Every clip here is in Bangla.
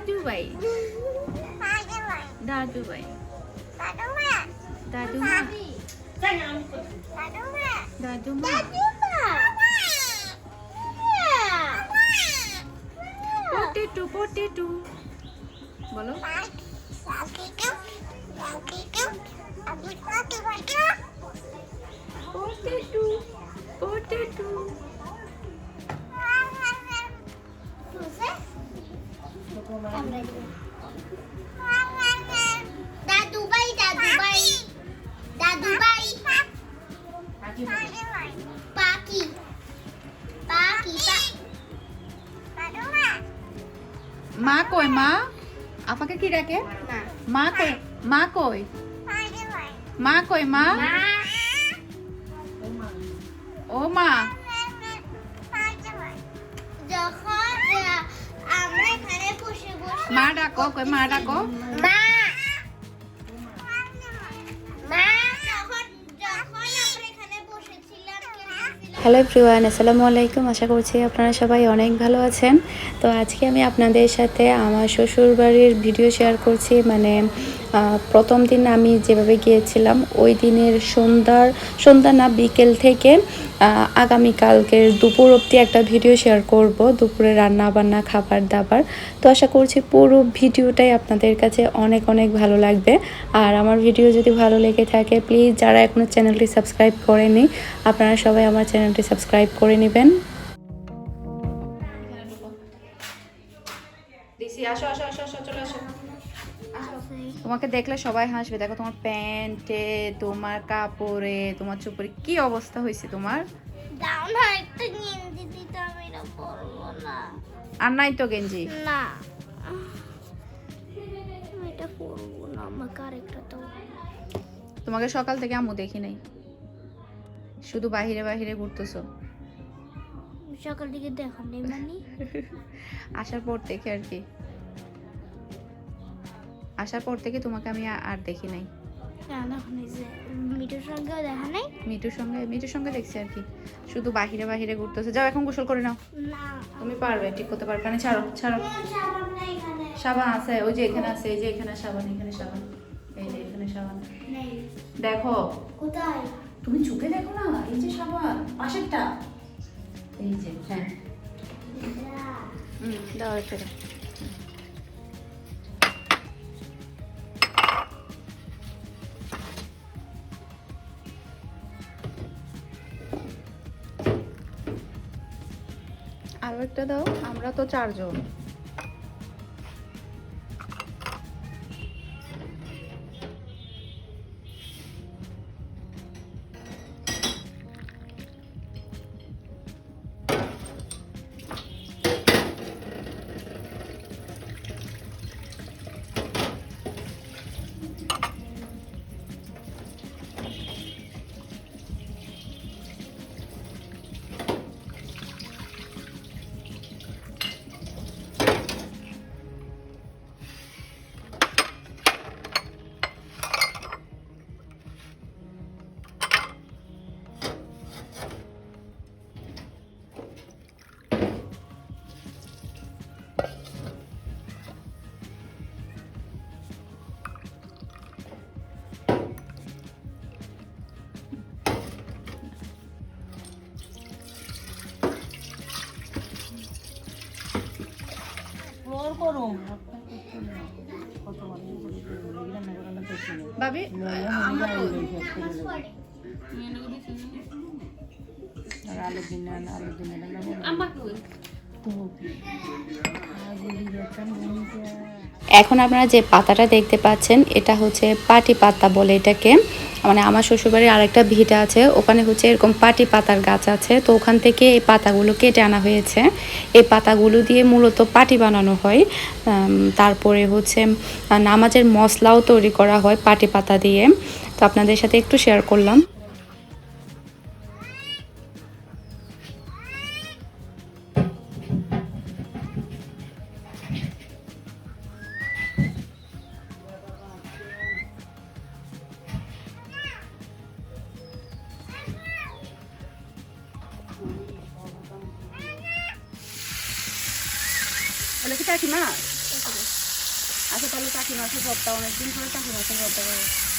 দাদু ভাই দাদু ভাই দাদু মা দাদু মা পটেটো দাদু ভাই দাদু ভাই দাদু ভাই পাখি পাখি মা কই মা? আপাকে কি ডাকে? মা। কই মা কই? মা কই মা। ও মা। ডাকো কই মা ডাকো মা। হ্যালো এভরিওয়ান আসসালামু আলাইকুম। আশা করছি আপনারা সবাই অনেক ভালো আছেন। তো আজকে আমি আপনাদের সাথে আমার শ্বশুরবাড়ির ভিডিও শেয়ার করছি। মানে প্রথম দিন আমি যেভাবে গিয়েছিলাম, ওই দিনের সন্ধ্যার, সন্ধ্যা না বিকেল থেকে আগামীকালকের দুপুর অবধি একটা ভিডিও শেয়ার করব, দুপুরে রান্না বান্না খাবার দাবার তো আশা করছি পুরো ভিডিওটাই আপনাদের কাছে অনেক অনেক ভালো লাগবে। আর আমার ভিডিও যদি ভালো লেগে থাকে প্লিজ যারা এখনও চ্যানেলটি সাবস্ক্রাইব করেনি, আপনারা সবাই আমার চ্যানেলটি সাবস্ক্রাইব করে নেবেন। আসো আসো আসো আসো, চলে আসো। তোমাকে দেখলে সবাই হাসবে। দেখো তোমার প্যান্টে তোমার কাপড়ে তোমার চুপড়ে কি অবস্থা হয়েছে তোমার? আমি আর নাই তো গেঞ্জি? না। এটা পরবো না আমাকে আরেকটা তো তোমাকে সকাল থেকে আম্মু দেখি নাই। শুধু বাহিরে বাহিরে ঘুরতেছো। সকাল দিকে দেখা নেই মানে। আসার পর থেকে আর কি। আসার পর থেকে তোমাকে আমি আর দেখি নাই। মিঠুর সঙ্গেও দেখা নেই? মিঠুর সঙ্গে মিঠুর সঙ্গে দেখছি আর কি। শুধু বাহিরে বাহিরে ঘুরতেছে। যাও এখন গোসল করে নাও। তুমি পারবে ঠিক করতে পারবে। না ছাড়ো ছাড়ো। সাবান আছে ওই যে এখানে আছে এই যে এখানে সাবান এখানে সাবান। এই যে এখানে সাবান। দেখো। কোথায়? তুমি চোখে দেখো না? এই যে সাবান পাশেরটা। এই যে হ্যাঁ। হুম দাও একটা একটা দাও আমরা তো চারজন। ভাবি আমরা এখন আপনারা যে পাতাটা দেখতে পাচ্ছেন, এটা হচ্ছে পাটি পাতা বলে এটাকে। মানে আমার শ্বশুরবাড়ির আরেকটা ভিটা আছে, ওখানে হচ্ছে এরকম পাটি পাতার গাছ আছে। তো ওখান থেকে এই পাতাগুলো কেটে আনা হয়েছে। এই পাতাগুলো দিয়ে মূলত পাটি বানানো হয়। তারপরে হচ্ছে নামাজের মশলাও তৈরি করা হয় পাটি পাতা দিয়ে। তো আপনাদের সাথে একটু শেয়ার করলাম। তাহলে কি টাকি মাছ আচ্ছা তাহলে কাকিমা মাছের ভর্তা অনেকদিন ধরে টাকি মাছের ভর্তা করে।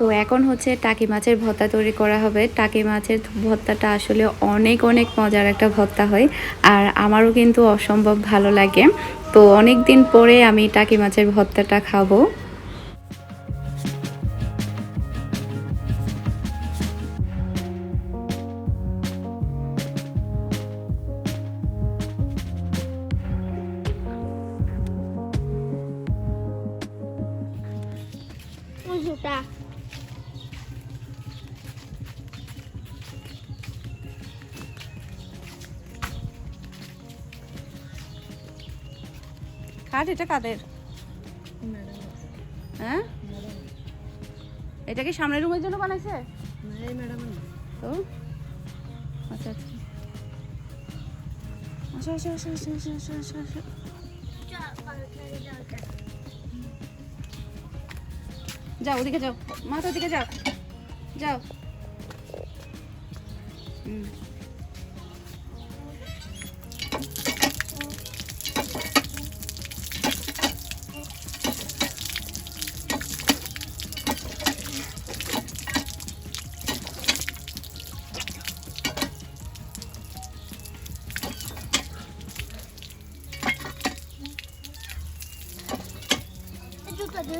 তো এখন হচ্ছে টাকি মাছের ভর্তা তৈরি করা হবে। টাকি মাছের ভর্তাটা আসলে অনেক অনেক মজার একটা ভর্তা হয় আর আমারও কিন্তু অসম্ভব ভালো লাগে। তো অনেক দিন পরে আমি টাকি মাছের ভর্তাটা খাব। এটা কাদের? হ্যাঁ? এটা কি সামনের রুমের জন্য বানাইছে? তো? আচ্ছা আচ্ছা। আসো আসো আসো আসো আসো আসো আসো যাও, ওদিকে যাও। মাথা ওদিকে যাও। যাও। হুম।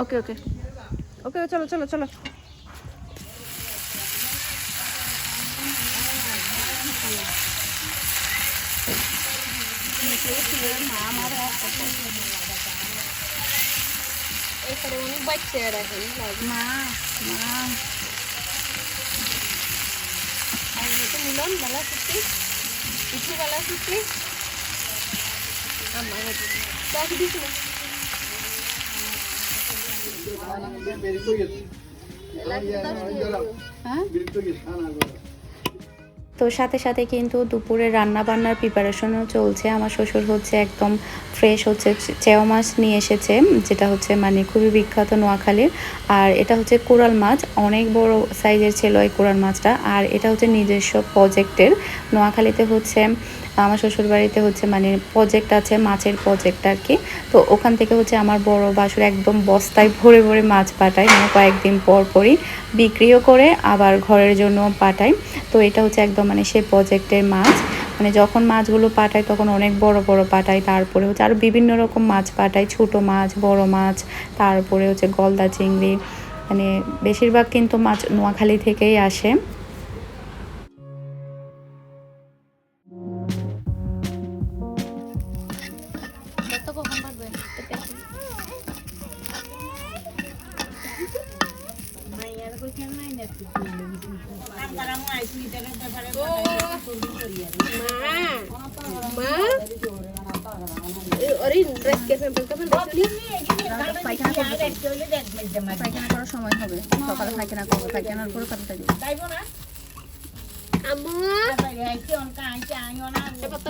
ওকে ওকে ওকে চলো চলো চলো ఇక్కడ బయట చేయడానికి మా మా అయితే మిలోన్ మళ్ళా సుట్టి ఇట్లు మళ్ళా సుట్టి అమ్మ దానికి తీసుకున్నాం তো সাথে সাথে কিন্তু দুপুরে রান্না বান্নার প্রিপারেশনও চলছে। আমার শ্বশুর হচ্ছে একদম ফ্রেশ হচ্ছে চেও মাছ নিয়ে এসেছে, যেটা হচ্ছে মানে খুবই বিখ্যাত নোয়াখালীর। আর এটা হচ্ছে কোরাল মাছ, অনেক বড় সাইজের ছিল এই কোরাল মাছটা। আর এটা হচ্ছে নিজস্ব প্রজেক্টের নোয়াখালীতে হচ্ছে আমার শ্বশুর বাড়িতে হচ্ছে মানে প্রজেক্ট আছে, মাছের প্রজেক্ট আর কি তো ওখান থেকে হচ্ছে আমার বড় বাসুর একদম বস্তায় ভরে ভরে মাছ পাঠায় মানে কয়েকদিন পর পরই বিক্রিও করে, আবার ঘরের জন্য পাঠায়। তো এটা হচ্ছে একদম মানে সে প্রজেক্টের মাছ। মানে যখন মাছগুলো পাঠায় তখন অনেক বড় বড় পাঠায়, তারপরে হচ্ছে আরও বিভিন্ন রকম মাছ পাঠায়, ছোট মাছ, বড় মাছ, তারপরে হচ্ছে গলদা চিংড়ি মানে বেশিরভাগ কিন্তু মাছ নোয়াখালী থেকেই আসে।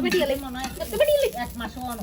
Terima kasih telah menonton!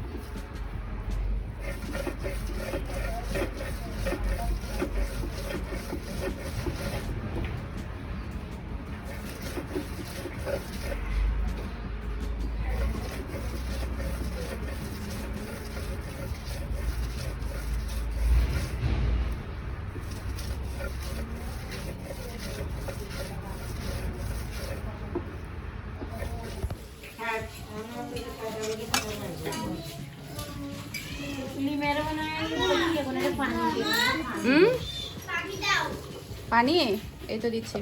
পানি এই তো দিচ্ছি।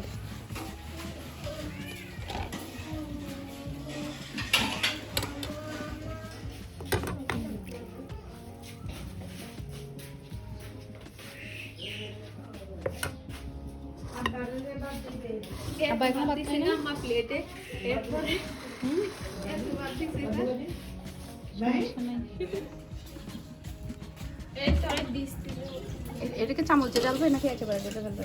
আব্বা এখন ভাত খাই না প্লেটে এরপরে এই তো এ- এটাকে চামচে ডালবে নাকি একেবারে ডেটে ডালবে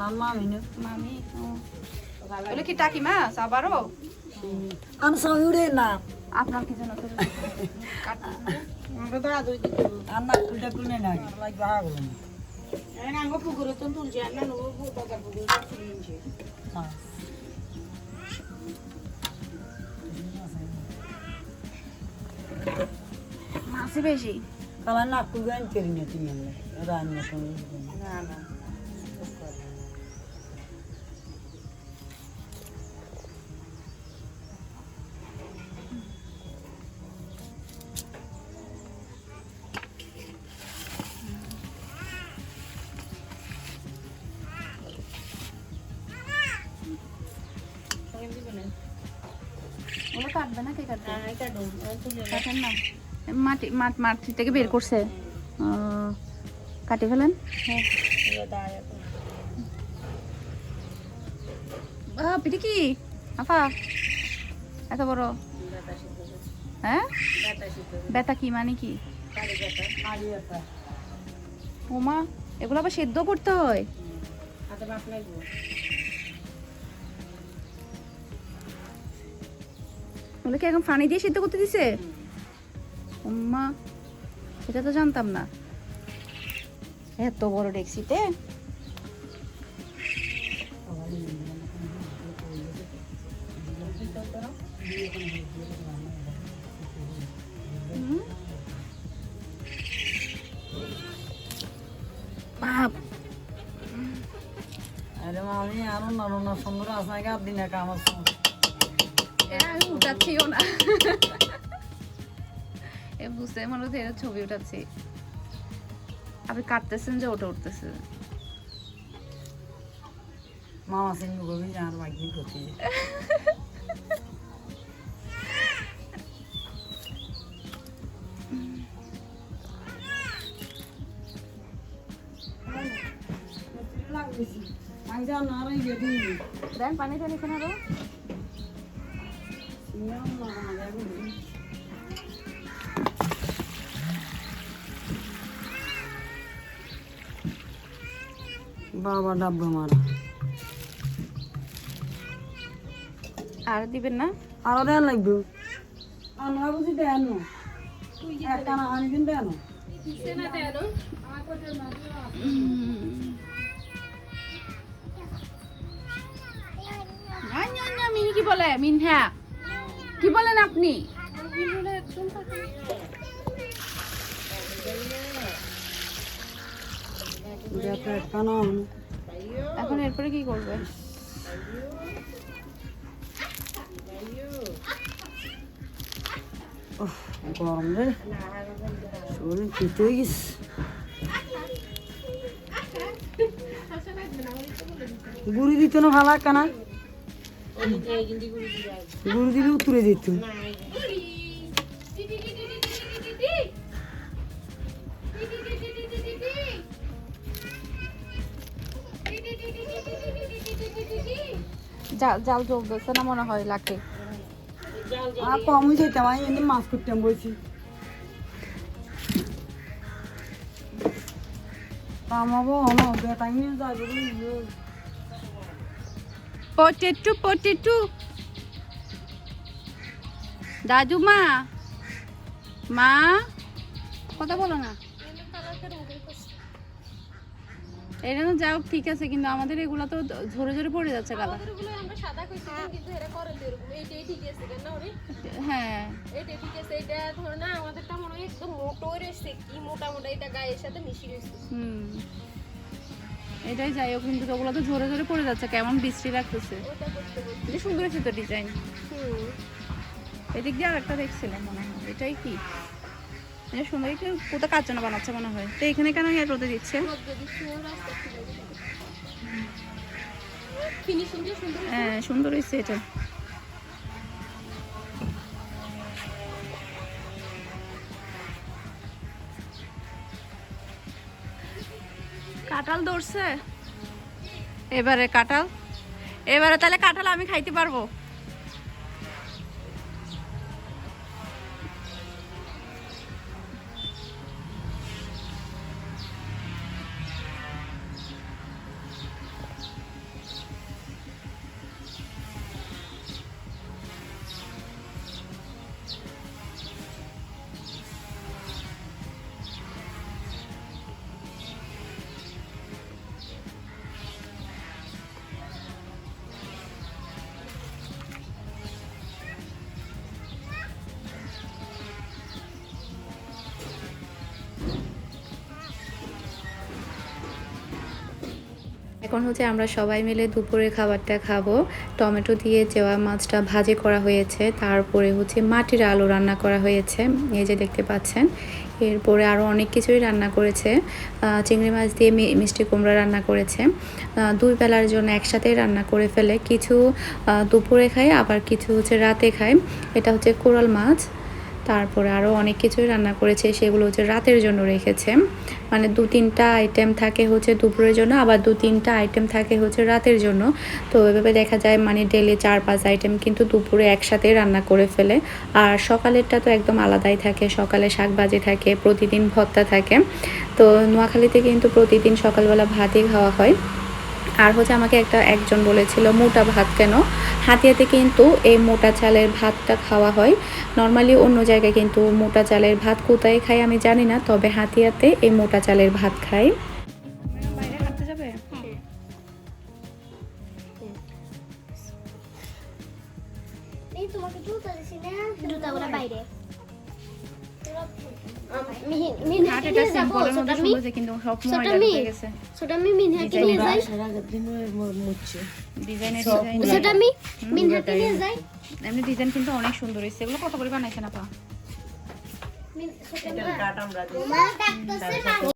মামি ও বলে কি টাকি মাছ আবারও আমি না আপনার কি জানো আমার কুলটা কুলে নাই আঙ্গ পুকুরে তো তুলছে আর না নো বাজার পুকুরে তুলছে মাছই বেশি কালা না কুগান করি না তুমি রান্না করে না না ওগুলো কাটবে? না কে কাটবে না এটা ডোম তুলে কাটেন না। মাটি থেকে বের করছে। কাটি ফেলেন? হ্যাঁ পিঠে কি? আফা এত বড়। হ্যাঁ? বেতা কি মানে কি? ওমা এগুলো আবার সেদ্ধ করতে হয়? হাতে বাপ লাগবে ওগুলো কি এখন পানি দিয়ে সিদ্ধ করতে দিছে? ওমা এটা তো জানতাম না। এত বড় ডেক্সিতে? বাপ। আরে মামি আরও না রোনা সুন্দর আছে গা দিনে কাম আছে। উঠাচ্ছিও না। এ বুঝতে মনে হচ্ছে এরা ছবি উঠাচ্ছি। আপনি কাটতেছেন যে ওটা উঠতেছে। মামা সিং গবি আর বাকি করতে আমি জান আর এই গেদি দেন পানি দেন এখানে আরও। বাবা ডাব্বা মারা। আর দিবেন না? আরও দেন লাগবে। আমরা বুঝি দেন একটা না আনি দিন দেন মিনি কি বলে? মিনহা। কি বলেন আপনি। এখন এরপরে কি করবে? গরম রে। শরীর পিট হয়ে গেছে। গুড়ি দিত না ভালো কানা গুড়ি দিলে উত্তরে দিত জাল জাল জ্বলতেছে না মনে হয় আর কম যেতাম আমি এমনি মাছ করতাম বলছি। কামাবো হলো বেটাই যাবে? পটেটু পটেটু দাদু মা। মা। কথা বলো না। এটা যাও ঠিক আছে কিন্তু আমাদের এগুলো তো ঝরে ঝরে পড়ে যাচ্ছে কালা এরকম। এইটাই ঠিক আছে হ্যাঁ। এইটাই ঠিক আছে এটা ধর না আমাদেরটা মনে হয় একদম মোটো রয়েছে কি মোটা মোটা এটা গায়ের সাথে মিশি রয়েছে হুম। এটাই যাই হোক, কিন্তু ওগুলো তো ঝরে ঝরে পড়ে যাচ্ছে, কেমন বৃষ্টি লাগতেছে। এটা সুন্দর আছে তো ডিজাইন এদিক দিয়ে আর একটা দেখছিলাম মনে হয়, এটাই কি? এটা সুন্দর একটু কোথা কার জন্য বানাচ্ছে মনে হয়? তো এখানে কেন ইয়ে রোদে দিচ্ছে? হ্যাঁ সুন্দর হয়েছে এটা। কাঁঠাল ধরছে। এবারে কাঁঠাল? এবারে তাহলে কাঁঠাল আমি খাইতে পারব। এখন হচ্ছে আমরা সবাই মিলে দুপুরের খাবারটা খাব। টমেটো দিয়ে চেওয়া মাছটা ভাজি করা হয়েছে। তারপরে হচ্ছে মাটির আলু রান্না করা হয়েছে। এই যে দেখতে পাচ্ছেন, এরপরে আরও অনেক কিছুই রান্না করেছে। চিংড়ি মাছ দিয়ে মিষ্টি কুমড়া রান্না করেছে। দুই বেলার জন্য একসাথেই রান্না করে ফেলে। কিছু দুপুরে খায়, আবার কিছু হচ্ছে রাতে খায়। এটা হচ্ছে কোরাল মাছ। তারপরে আরও অনেক কিছুই রান্না করেছে, সেগুলো হচ্ছে রাতের জন্য রেখেছে। মানে দু তিনটা আইটেম থাকে হচ্ছে দুপুরের জন্য, আবার দু তিনটা আইটেম থাকে হচ্ছে রাতের জন্য। তো এভাবে দেখা যায় মানে ডেলি চার পাঁচ আইটেম কিন্তু দুপুরে একসাথে রান্না করে ফেলে। আর সকালেরটা তো একদম আলাদাই থাকে, সকালে শাক ভাজি থাকে, প্রতিদিন ভত্তা থাকে। তো নোয়াখালীতে কিন্তু প্রতিদিন সকালবেলা ভাতই খাওয়া হয়। আর হচ্ছে আমাকে একটা একজন বলেছিল, মোটা ভাত কেন? হাতিয়াতে কিন্তু এই মোটা চালের ভাতটা খাওয়া হয়। নর্মালি অন্য জায়গায় কিন্তু মোটা চালের ভাত কোথায় খাই আমি জানি না, তবে হাতিয়াতে এই মোটা চালের ভাত খাই হাট সিম্পলের মধ্যে সুন্দর হয়েছে, কিন্তু সব ময়লা ছোট গেছে ছোট আমি মিনহাকে নিয়ে যাই ডিজাইনের ডিজাইন ছোট আমি মিনহাকে নিয়ে যাই এমনি ডিজাইন কিন্তু অনেক সুন্দর হয়েছে এগুলো কত করে বানাইছেন আপা মিন- ছোট আমি- মা ডাকতেছে